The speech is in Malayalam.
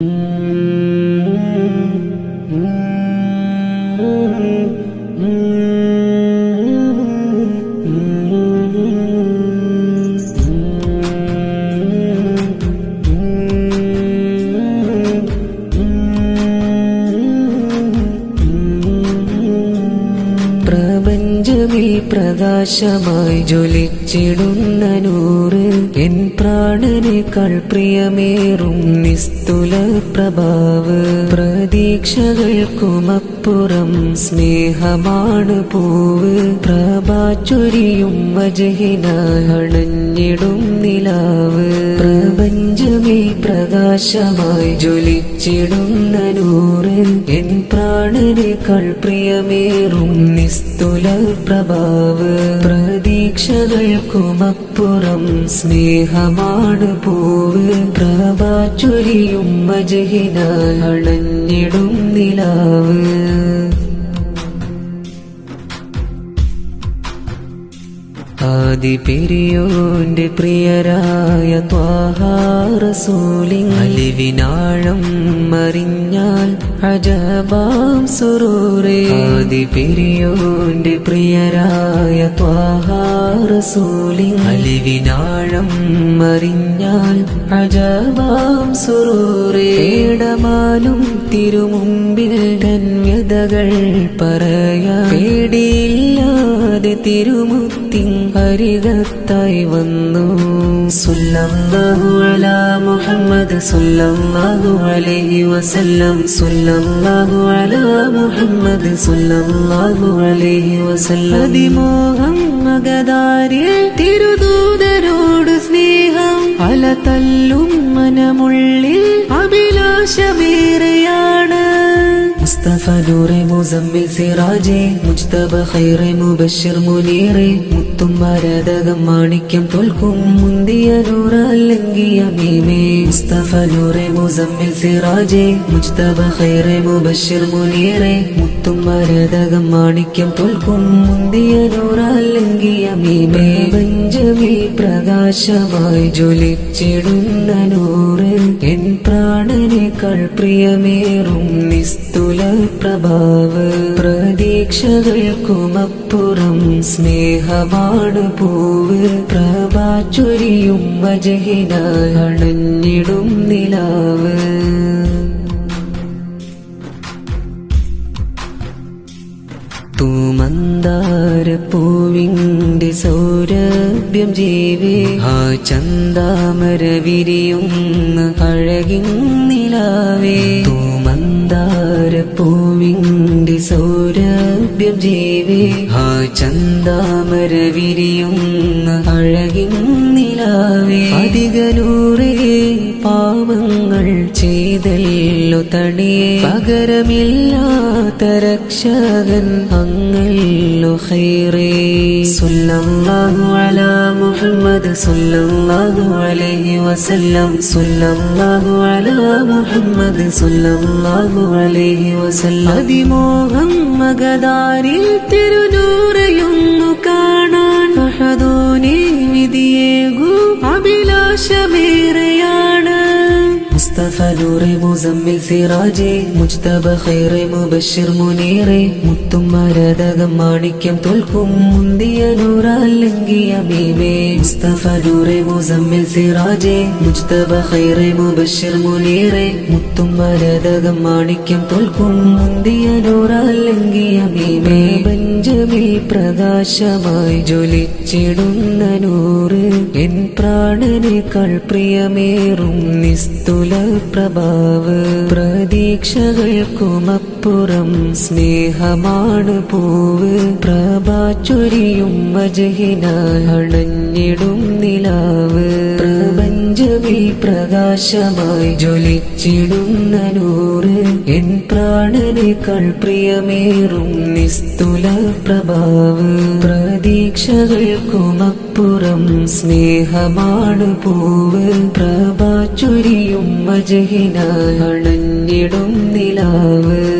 പ്രപഞ്ചമിൽ പ്രകാശമായി ജ്വലിച്ചിടുന്ന നൂറ്. എൻ പ്രാണനേക്കാൾ പ്രിയമേറും നിസ്തുല പ്രഭാവ്. പ്രതീക്ഷകൾക്കുമപ്പുറം സ്നേഹമാണ് പൂവ്. പ്രഭാചൊരിയും വജഹിനണഞ്ഞിടും നിലാവ്. പ്രപഞ്ചമേ പ്രകാശമായി ജ്വലിച്ചിടുന്ന നൂറ്. എൻ പ്രാണനേക്കാൾ പ്രിയമേറും നിസ്തുല പ്രഭാവ്. പ്രതീക്ഷകൾക്കുമപ്പുറം സ്നേഹമാണ് പൂവ്. പ്രഭാചൊരിയും മജഹിനാൽ അണഞ്ഞിടും നിലാവ്. ആദി പെരിയോന്റെ പ്രിയരായ ത്വാഹാറസൂലി അലിവിനാഴം മറിഞ്ഞാൽ അജബാം സുറൂറേ. ആദി പെരിയോന്റെ പ്രിയരായ ത്വാഹാറസൂലി അലിവിനാഴം മറിഞ്ഞാൽ അജബാം സുറൂറേ. ഇടമാലും തിരുമുമ്പിൽ ധന്യതകൾ പറയാ. പേടിയില്ലാതെ തിരുമുത്തിൻ അരികത്തായി വന്നു. അലാ മുഹമ്മദ് അലൈഹി വസല്ലം. അലാ മുഹമ്മദ് അലൈഹി അതിമോഹം മകദാരിൽ തിരുദൂതരോട് സ്നേഹം. അല തല്ലും മനമുള്ളിൽ അഭിലാഷമേറെയാണ് മുസ്തഫ നൂറെ മുസമ്മിൽ സിറാജെ മുജ്തബ ഖൈറെ മുബഷിർ മുനീറെ മുത്തും മരതകം മാണിക്യം തോൽക്കും മുന്തിയ നൂറല്ലെങ്കിയ മീമേ. മുസ്തഫ നൂറെ മുസമ്മിൽ സിറാജെ മുജ്തബ ഖൈറെ മുബഷിർ മുനീറെ മുത്തും മരതകം മാണിക്യം തോൽക്കും മുന്തിയ നൂറല്ലെങ്കിയ മീമേ. പഞ്ചമി പ്രകാശമായി ജ്വലിച്ചിടുന്ന നൂറ് എൻ പ്രാണനേക്കാൾ പ്രിയമേറും നിസ്തുല പ്രഭാവ് പ്രതീക്ഷകൾക്കുമപ്പുറം സ്നേഹമാണ് പൂവ്. പ്രഭാചൊരിയും വജഹിനാൽ അണഞ്ഞിടും നിലാവ്. തൂമന്താരപ്പൂവിന്റെ സൗരഭ്യം ജീവി. ആ ചന്താമര വിരിയുന്ന അഴകിൻ നിലാവേ. ജീവേ ആ ചന്താമര വിരിയുന്ന അഴകിൻ നിലാവേ. തണിയെ പകരമില്ലാത്ത രക്ഷകൻ അങ്ങല്ലോ ഖൈറേ. സുല്ലല്ലാഹു അലാ മുഹമ്മദ് സുല്ലല്ലാഹു അലൈഹി വസല്ലം. സുല്ലല്ലാഹു അലാ മുഹമ്മദ് സുല്ലല്ലാഹു അലൈഹി വസല്ലം. അതിമോഹം മകദാരിൽ തിരുനൂറയൊന്നു കാണാൻ. ഫഹദോനെ വിധിയേകൂ. അഭിലാഷമേറെ നൂറെ മുസമ്മിൽ സിറാജെ മുജ്തബ ഖൈറെ മുബഷിർ മുനീറെ മുത്തും മരതകം മാണിക്യം തോൽക്കും മുന്തിയ നൂറല്ലെങ്കിയ മീമേ മുസ്തഫ നൂറെ മുസമ്മിൽ സിറാജെ മുജ്തബ ഖൈറെ മുബഷിർ മുനീറെ മുത്തും മരതകം മാണിക്യം തോൽക്കും മുന്തിയ നൂറല്ലെങ്കിയ മീമേ പ്രകാശമായി ജ്വലിച്ചിടുന്ന നൂറ്. എൻ പ്രാണനേക്കാൾ പ്രിയമേറും നിസ്തുല പ്രഭാവ്. പ്രതീക്ഷകൾക്കുമപ്പുറം സ്നേഹമാണ് പൂവ്. പ്രഭാചൊരിയും വജഹിനാൽ അണഞ്ഞിടും നിലാവ്. പ്രപഞ്ചമിൽ പ്രകാശമായി ജ്വലിച്ചിടുന്ന നൂറ്. പ്രാണനേക്കാൾ പ്രിയമേറും നിസ്തുല പ്രഭാവ്. പ്രതീക്ഷകൾക്കുമപ്പുറം സ്നേഹമാണ് പൂവ്. പ്രഭാചൊരിയും വജഹിനാൽ അണഞ്ഞിടും നിലാവ്.